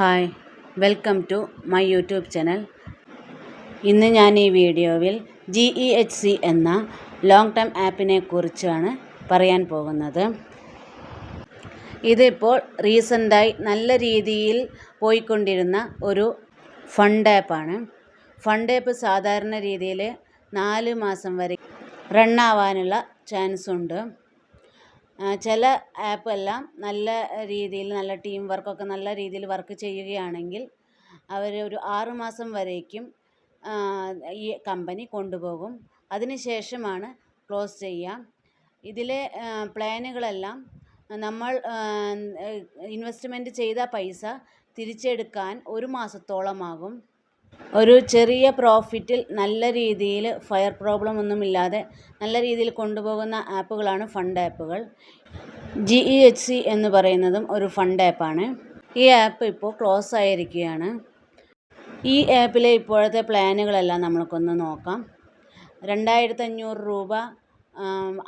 Hi welcome to my YouTube channel. ഇന്ന് ഞാൻ ഈ വീഡിയോയിൽ ജി ഇ എച്ച് സി എന്ന ലോങ് ടേം ആപ്പിനെ കുറിച്ചാണ് പറയാൻ പോകുന്നത്. ഇതിപ്പോൾ റീസെന്റായി നല്ല രീതിയിൽ പോയിക്കൊണ്ടിരുന്ന ഒരു ഫണ്ട് ആപ്പാണ് ഫണ്ട് ആപ്പ് സാധാരണ രീതിയിൽ നാല് മാസം വരെ റണ്ണാവാനുള്ള ചാൻസ് ഉണ്ട്. ചില ആപ്പ് എല്ലാം നല്ല രീതിയിൽ നല്ല ടീം വർക്കൊക്കെ നല്ല രീതിയിൽ വർക്ക് ചെയ്യുകയാണെങ്കിൽ അവർ ഒരു ആറ് മാസം വരേക്കും ഈ കമ്പനി കൊണ്ടുപോകും. അതിന് ശേഷമാണ് ക്ലോസ് ചെയ്യുക ഇതിലെ പ്ലാനുകളെല്ലാം നമ്മൾ ഇൻവെസ്റ്റ്മെന്റ് ചെയ്ത പൈസ തിരിച്ചെടുക്കാൻ ഒരു മാസത്തോളമാകും. ഒരു ചെറിയ പ്രോഫിറ്റിൽ നല്ല രീതിയിൽ ഫയർ പ്രോബ്ലം ഒന്നുമില്ലാതെ നല്ല രീതിയിൽ കൊണ്ടുപോകുന്ന ആപ്പുകളാണ് ഫണ്ട് ആപ്പുകൾ. ജി ഇ എച്ച് സി എന്ന് പറയുന്നതും ഒരു ഫണ്ട് ആപ്പാണ്. ഈ ആപ്പ് ഇപ്പോൾ ക്ലോസ് ആയിരിക്കുകയാണ്. ഈ ആപ്പിലെ ഇപ്പോഴത്തെ പ്ലാനുകളെല്ലാം നമ്മൾക്കൊന്ന് നോക്കാം. രണ്ടായിരത്തി അഞ്ഞൂറ് രൂപ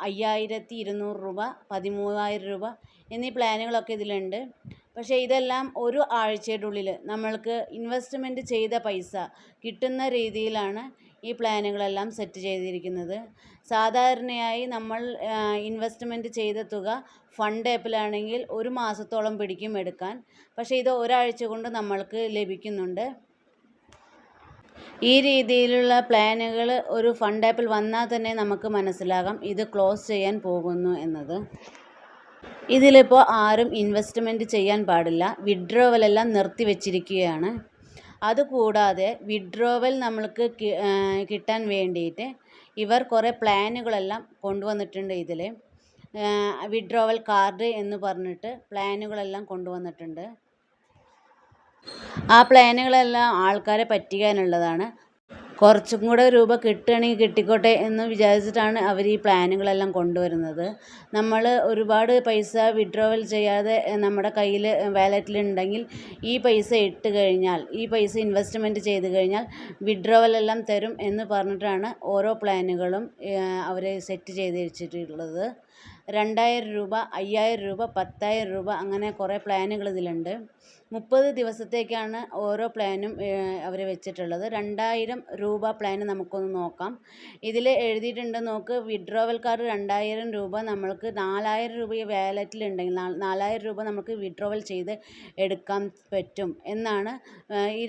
അയ്യായിരത്തി ഇരുന്നൂറ് രൂപ പതിമൂവായിരം രൂപ എന്നീ പ്ലാനുകളൊക്കെ ഇതിലുണ്ട്. പക്ഷേ ഇതെല്ലാം ഒരു ആഴ്ചയുടെ ഉള്ളിൽ നമ്മൾക്ക് ഇൻവെസ്റ്റ്മെന്റ് ചെയ്ത പൈസ കിട്ടുന്ന രീതിയിലാണ് ഈ പ്ലാനുകളെല്ലാം സെറ്റ് ചെയ്തിരിക്കുന്നത്. സാധാരണയായി നമ്മൾ ഇൻവെസ്റ്റ്മെന്റ് ചെയ്ത തുക ഫണ്ട് ആപ്പിലാണെങ്കിൽ ഒരു മാസത്തോളം പിടിക്കും എടുക്കാൻ. പക്ഷേ ഇത് ഒരാഴ്ച കൊണ്ട് നമ്മൾക്ക് ലഭിക്കുന്നുണ്ട്. ഈ രീതിയിലുള്ള പ്ലാനുകൾ ഒരു ഫണ്ട് ആപ്പിൽ വന്നാൽ തന്നെ നമുക്ക് മനസ്സിലാകാം ഇത് ക്ലോസ് ചെയ്യാൻ പോകുന്നു എന്നത്. ഇതിലിപ്പോൾ ആരും ഇൻവെസ്റ്റ്മെന്റ് ചെയ്യാൻ പാടില്ല. വിഡ്രോവലെല്ലാം നിർത്തി വെച്ചിരിക്കുകയാണ്. അതുകൂടാതെ വിഡ്രോവൽ നമ്മൾക്ക് കിട്ടാൻ വേണ്ടിയിട്ട് ഇവർ കുറേ പ്ലാനുകളെല്ലാം കൊണ്ടുവന്നിട്ടുണ്ട് ഇതിൽ വിഡ്രോവൽ കാർഡ് എന്ന് പറഞ്ഞിട്ട് പ്ലാനുകളെല്ലാം കൊണ്ടുവന്നിട്ടുണ്ട്. ആ പ്ലാനുകളെല്ലാം ആൾക്കാരെ പറ്റിക്കാനുള്ളതാണ്. കുറച്ചും കൂടെ രൂപ കിട്ടുകയാണെങ്കിൽ കിട്ടിക്കോട്ടെ എന്ന് വിചാരിച്ചിട്ടാണ് അവർ ഈ പ്ലാനുകളെല്ലാം കൊണ്ടുവരുന്നത്. നമ്മൾ ഒരുപാട് പൈസ വിഡ്രോവൽ ചെയ്യാതെ നമ്മുടെ കയ്യിൽ വാലറ്റിലുണ്ടെങ്കിൽ ഈ പൈസ ഇട്ട് കഴിഞ്ഞാൽ ഈ പൈസ ഇൻവെസ്റ്റ്മെന്റ് ചെയ്ത് കഴിഞ്ഞാൽ വിഡ്രോവൽ എല്ലാം തരും എന്ന് പറഞ്ഞിട്ടാണ് ഓരോ പ്ലാനുകളും അവർ സെറ്റ് ചെയ്ത് വെച്ചിട്ടുള്ളത്. രണ്ടായിരം രൂപ അയ്യായിരം രൂപ പത്തായിരം രൂപ അങ്ങനെ കുറേ പ്ലാനുകൾ ഇതിലുണ്ട്. മുപ്പത് ദിവസത്തേക്കാണ് ഓരോ പ്ലാനും അവർ വെച്ചിട്ടുള്ളത്. രണ്ടായിരം രൂപ പ്ലാൻ നമുക്കൊന്ന് നോക്കാം. ഇതിൽ എഴുതിയിട്ടുണ്ട് നോക്ക് വിഡ്രോവൽ കാർഡ് രണ്ടായിരം രൂപ നമ്മൾക്ക് നാലായിരം രൂപ വാലറ്റിലുണ്ടെങ്കിൽ നാലായിരം രൂപ നമുക്ക് വിഡ്രോവൽ ചെയ്ത് എടുക്കാൻ പറ്റും എന്നാണ് ഈ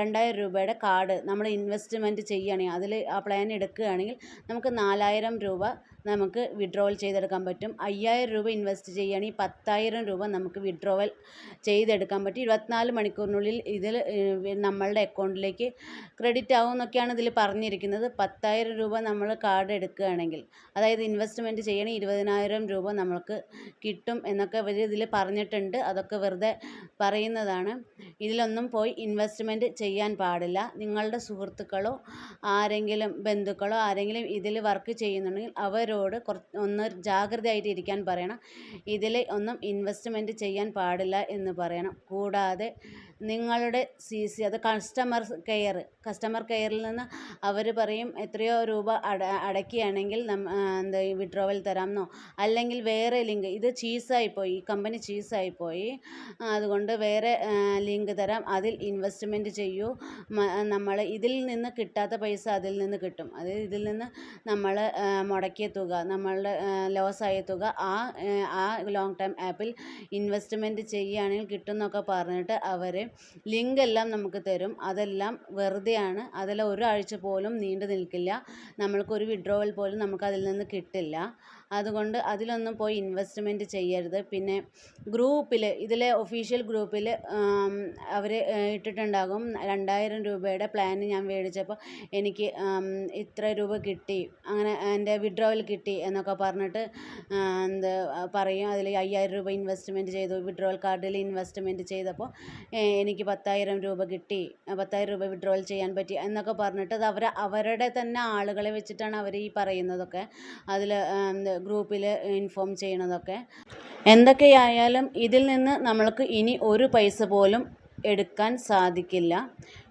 രണ്ടായിരം രൂപയുടെ കാർഡ് നമ്മൾ ഇൻവെസ്റ്റ്മെന്റ് ചെയ്യുകയാണെങ്കിൽ അതിൽ ആ പ്ലാൻ എടുക്കുകയാണെങ്കിൽ നമുക്ക് നാലായിരം രൂപ നമുക്ക് വിഡ്രോവൽ ചെയ്തെടുക്കാൻ പറ്റും. അയ്യായിരം രൂപ ഇൻവെസ്റ്റ് ചെയ്യുകയാണെങ്കിൽ പത്തായിരം രൂപ നമുക്ക് വിഡ്രോവൽ ചെയ്തെടുക്കാൻ പറ്റും. ഇരുപത്തിനാല് മണിക്കൂറിനുള്ളിൽ ഇതിൽ നമ്മളുടെ അക്കൗണ്ടിലേക്ക് ക്രെഡിറ്റ് ആവും എന്നൊക്കെയാണ് ഇതിൽ പറഞ്ഞിരിക്കുന്നത്. പത്തായിരം രൂപ നമ്മൾ കാർഡ് എടുക്കുകയാണെങ്കിൽ അതായത് ഇൻവെസ്റ്റ്മെന്റ് ചെയ്യണമെങ്കിൽ ഇരുപതിനായിരം രൂപ നമ്മൾക്ക് കിട്ടും എന്നൊക്കെ ഇവർ ഇതിൽ പറഞ്ഞിട്ടുണ്ട്. അതൊക്കെ വെറുതെ പറയുന്നതാണ്. ഇതിലൊന്നും പോയി ഇൻവെസ്റ്റ്മെന്റ് ചെയ്യാൻ പാടില്ല. നിങ്ങളുടെ സുഹൃത്തുക്കളോ ആരെങ്കിലും ബന്ധുക്കളോ ആരെങ്കിലും ഇതിൽ വർക്ക് ചെയ്യുന്നുണ്ടെങ്കിൽ അവരോട് കുറച്ച് ഒന്ന് ജാഗ്രതയായിട്ട് ഇരിക്കാൻ പറയണം. ഇതിൽ ഒന്നും ഇൻവെസ്റ്റ്മെന്റ് ചെയ്യാൻ പാടില്ല എന്ന് പറയണം. കൂടാതെ നിങ്ങളുടെ സി സി അത് കസ്റ്റമർ കെയർ കസ്റ്റമർ കെയറിൽ നിന്ന് അവർ പറയും എത്രയോ രൂപ അട അടയ്ക്കുകയാണെങ്കിൽ എന്താ വിഡ്രോവൽ തരാമെന്നോ? അല്ലെങ്കിൽ വേറെ ലിങ്ക് ഇത് ചീസായിപ്പോയി ഈ കമ്പനി ചീസായിപ്പോയി അതുകൊണ്ട് വേറെ ലിങ്ക് തരാം അതിൽ ഇൻവെസ്റ്റ്മെന്റ് ചെയ്യൂ നമ്മൾ ഇതിൽ നിന്ന് കിട്ടാത്ത പൈസ അതിൽ നിന്ന് കിട്ടും. അത് ഇതിൽ നിന്ന് നമ്മൾ മുടക്കിയ തുക നമ്മളുടെ ലോസായ തുക ആ ആ ലോങ് ടൈം ആപ്പിൽ ഇൻവെസ്റ്റ്മെന്റ് ചെയ്യുകയാണെങ്കിൽ കിട്ടും എന്നൊക്കെ പറഞ്ഞിട്ട് അവർ ലിങ്ക് എല്ലാം നമുക്ക് തരും. അതെല്ലാം വെറുതെയാണ്. അതെല്ലാം ഒരാഴ്ച പോലും നീണ്ടു നിൽക്കില്ല. നമ്മൾക്കൊരു വിഡ്രോവൽ പോലും നമുക്ക് അതിൽ നിന്ന് കിട്ടില്ല. അതുകൊണ്ട് അതിലൊന്നും പോയി ഇൻവെസ്റ്റ്മെന്റ് ചെയ്യരുത്. പിന്നെ ഗ്രൂപ്പിൽ ഇതിലെ ഒഫീഷ്യൽ ഗ്രൂപ്പിൽ അവർ ഇട്ടിട്ടുണ്ടാകും. രണ്ടായിരം രൂപയുടെ പ്ലാൻ ഞാൻ മേടിച്ചപ്പോൾ എനിക്ക് ഇത്ര രൂപ കിട്ടി. അങ്ങനെ എന്റെ വിഡ്രോവൽ കിട്ടി എന്നൊക്കെ പറഞ്ഞിട്ട് എന്ത് പറയും. അതിൽ അയ്യായിരം രൂപ ഇൻവെസ്റ്റ്മെന്റ് ചെയ്തു. വിഡ്രോവൽ കാർഡിൽ ഇൻവെസ്റ്റ്മെന്റ് ചെയ്തപ്പോൾ എനിക്ക് പത്തായിരം രൂപ കിട്ടി പത്തായിരം രൂപ വിഡ്രോൾ ചെയ്യാൻ പറ്റി എന്നൊക്കെ പറഞ്ഞിട്ട് അത് അവർ അവരുടെ തന്നെ ആളുകളെ വെച്ചിട്ടാണ് അവർ ഈ പറയുന്നതൊക്കെ അതിൽ ഗ്രൂപ്പിൽ ഇൻഫോം ചെയ്യണതൊക്കെ. എന്തൊക്കെയായാലും ഇതിൽ നിന്ന് നമ്മൾക്ക് ഇനി ഒരു പൈസ പോലും എടുക്കാൻ സാധിക്കില്ല.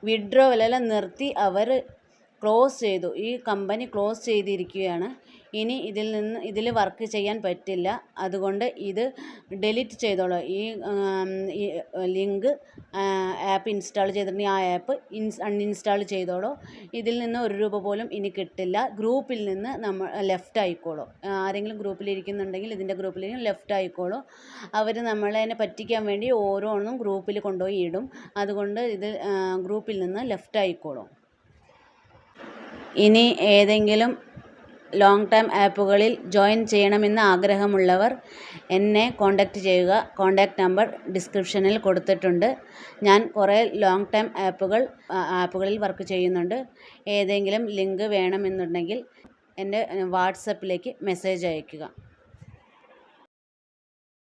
വിഡ്രോവലെല്ലാം നിർത്തി അവർ ക്ലോസ് ചെയ്തു. ഈ കമ്പനി ക്ലോസ് ചെയ്തിരിക്കുകയാണ്. ഇനി ഇതിൽ നിന്ന് ഇതിൽ വർക്ക് ചെയ്യാൻ പറ്റില്ല. അതുകൊണ്ട് ഇത് ഡിലീറ്റ് ചെയ്തോളൂ. ഈ ലിങ്ക് ആപ്പ് ഇൻസ്റ്റാൾ ചെയ്തിട്ടുണ്ടെങ്കിൽ ആ ആപ്പ് ഇൻസ് അൺഇൻസ്റ്റാൾ ചെയ്തോളൂ. ഇതിൽ നിന്ന് ഒരു രൂപ പോലും ഇനി കിട്ടില്ല. ഗ്രൂപ്പിൽ നിന്ന് നമ്മൾ ലെഫ്റ്റ് ആയിക്കോളൂ. ആരെങ്കിലും ഗ്രൂപ്പിൽ ഇരിക്കുന്നുണ്ടെങ്കിൽ ഇതിന്റെ ഗ്രൂപ്പിൽ ലെഫ്റ്റ് ആയിക്കോളൂ. അവർ നമ്മളെ പറ്റിക്കാൻ വേണ്ടി ഓരോന്നും ഗ്രൂപ്പിൽ കൊണ്ടുപോയി ഇടും. അതുകൊണ്ട് ഇത് ഗ്രൂപ്പിൽ നിന്ന് ലെഫ്റ്റ് ആയിക്കോളൂ. ഇനി ഏതെങ്കിലും ലോങ് ടേം ആപ്പുകളിൽ ജോയിൻ ചെയ്യണമെന്ന് ആഗ്രഹമുള്ളവർ എന്നെ കോൺടാക്റ്റ് ചെയ്യുക. കോൺടാക്റ്റ് നമ്പർ ഡിസ്ക്രിപ്ഷനിൽ കൊടുത്തിട്ടുണ്ട്. ഞാൻ കുറേ ലോങ് ടേം ആപ്പുകൾ ആപ്പുകളിൽ വർക്ക് ചെയ്യുന്നുണ്ട്. ഏതെങ്കിലും ലിങ്ക് വേണമെന്നുണ്ടെങ്കിൽ എന്റെ വാട്സപ്പിലേക്ക് മെസ്സേജ് അയയ്ക്കുക.